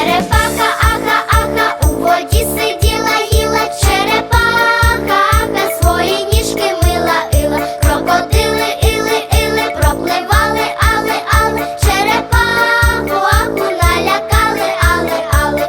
Черепаха, ака, ака, у воді сиділа, їла, черепаха, ака, свої ніжки мила, ила, крокодили, іли, іли, пропливали, але, але, черепаху, налякали, але, але.